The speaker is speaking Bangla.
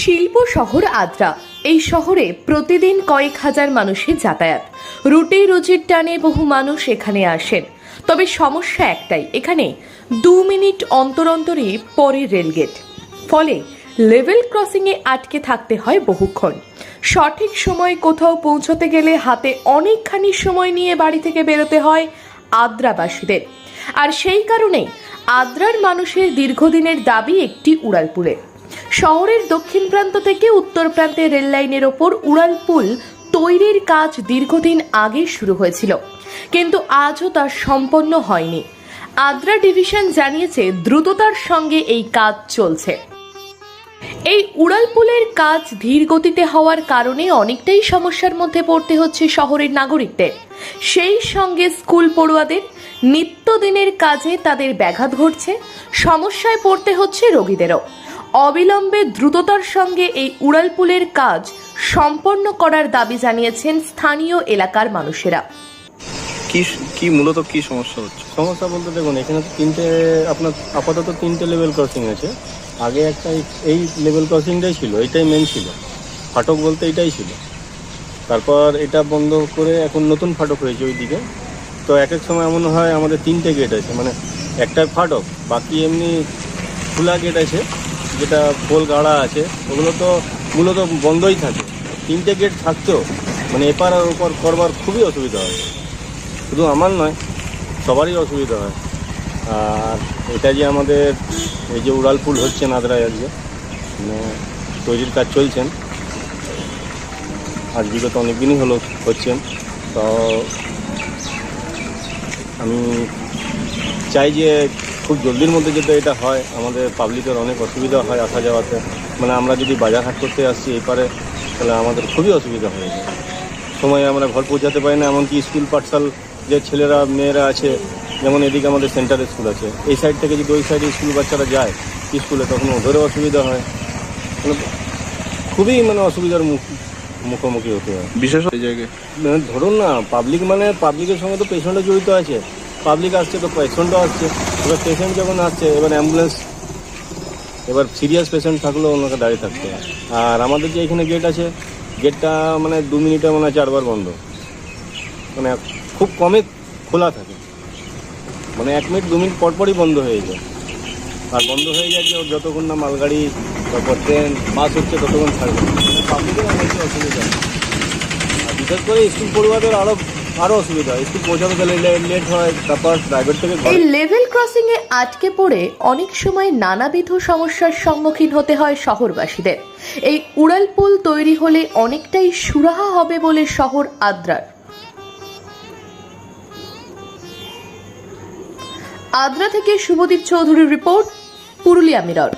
শিল্প শহর আদ্রা। এই শহরে প্রতিদিন কয়েক হাজার মানুষের যাতায়াত। রুটি রুজির টানে বহু মানুষ এখানে আসেন। তবে সমস্যা একটাই, এখানে দু মিনিট অন্তর অন্তরই পরে রেলগেট। ফলে লেভেল ক্রসিংয়ে আটকে থাকতে হয় বহুক্ষণ। সঠিক সময় কোথাও পৌঁছতে গেলে হাতে অনেকখানি সময় নিয়ে বাড়ি থেকে বেরোতে হয় আদ্রাবাসীদের। আর সেই কারণে আদ্রার মানুষের দীর্ঘদিনের দাবি একটি উড়ালপুলে। শহরের দক্ষিণ প্রান্ত থেকে উত্তর প্রান্তের রেল লাইনের ওপর উড়ালপুল তৈরির কাজ দীর্ঘদিন আগে শুরু হয়েছিল। কিন্তু আজও তা সম্পন্ন হয়নি। আদ্রা ডিভিশন জানিয়েছে দ্রুততার সঙ্গে এই কাজ চলছে। এই উড়ালপুলের কাজ ধীর গতিতে হওয়ার কারণে অনেকটাই সমস্যার মধ্যে পড়তে হচ্ছে শহরের নাগরিকদের। সেই সঙ্গে স্কুল পড়ুয়াদের নিত্যদিনের কাজে তাদের ব্যাঘাত ঘটছে, সমস্যায় পড়তে হচ্ছে রোগীদেরও। অবিলম্বে দ্রুততার সঙ্গে এই উড়ালপুলের কাজ সম্পন্ন করার দাবি জানিয়েছেন স্থানীয় এলাকার মানুষেরা। কি কি মূলত কি সমস্যা হচ্ছে? সমস্যা বলতে দেখুন এখানে তো তিনটে আপনার আপাতত তিনটে লেভেল ক্রসিং আছে আগে একটা এই- এই লেভেল ক্রসিংটাই ছিল এটাই মেন ছিল। ফাটক বলতে এটাই ছিল। তারপর এটা বন্ধ করে এখন নতুন ফাটক হয়েছে ওই দিকে তো এক এক সময় এমন হয় আমাদের তিনটে গেট আছে। মানে একটা ফাটক বাকি এমনি খোলা গেট আছে। যেটা পোল গাড়া আছে, ওগুলো তো মূলত বন্ধই থাকে। তিনটে গেট থাকতেও মানে এপার আর ওপার করবার খুবই অসুবিধা হয়। শুধু আমার নয়, সবারই অসুবিধা হয়। আর এটা যে আমাদের এই যে উড়ালপুল হচ্ছে নাদরায় আজকে মানে তৈরির কাজ চলছেন। আজ বিগত অনেক দিনই হলো, হচ্ছেন। তো আমি চাই যে খুব জলদির মধ্যে যাতে এটা হয় আমাদের পাবলিকের অনেক অসুবিধা হয় আসা যাওয়াতে। মানে আমরা যদি বাজার হাট করতে আসছি এপারে তাহলে আমাদের খুবই অসুবিধা হয়ে যায়। সময় আমরা ঘর পৌঁছাতে পারি না এমনকি স্কুল পাঠশাল যে ছেলেরা মেয়েরা আছে যেমন এদিকে আমাদের সেন্টারে স্কুল আছে। এই সাইড থেকে যদি ওই সাইডে স্কুল বাচ্চারা যায় স্কুলে তখন ওদেরও অসুবিধা হয়। মানে খুবই মানে অসুবিধার মুখ মুখোমুখি হতে হয়। বিশেষ এই জায়গায় মানে ধরুন না পাবলিক মানে পাবলিকের সঙ্গে তো পেশেন্টও জড়িত আছে। পাবলিক আসছে, তো পেশেন্টও আসছে। এবার পেশেন্ট যখন আসছে, এবার অ্যাম্বুলেন্স এবার সিরিয়াস পেশেন্ট থাকলেও ওনাকে দাঁড়িয়ে থাকতে হয়। আর আমাদের যে এখানে গেট আছে গেটটা মানে দু মিনিটে মনে হয় চারবার বন্ধ। মানে খুব কমে খোলা থাকে। মানে এক মিনিট, দু মিনিট পরপরই বন্ধ হয়ে যায়। আর বন্ধ হয়ে যায় যে ওর যতক্ষণ না মালগাড়ি তারপর ট্রেন বাস হচ্ছে, ততক্ষণ থাকবে মানে পাবলিকের অনেকই অসুবিধা। আর বিশেষ করে স্কুল পড়ুয়াদের আরও আরও অসুবিধা হয়। পৌঁছাতে গেলে লেট হয়, তারপর প্রাইভেট থেকে এই লেভেল ক্রসিং এ আটকে পড়ে অনেক সময় নানাবিধ সমস্যার সম্মুখীন হতে হয় শহরবাসীদের। এই উড়ালপুল তৈরি হলে অনেকটাই সুরাহা হবে বলে শহর আদ্রার। আদ্রা থেকে শুভদীপ চৌধুরীর রিপোর্ট, পুরুলিয়া মিরর।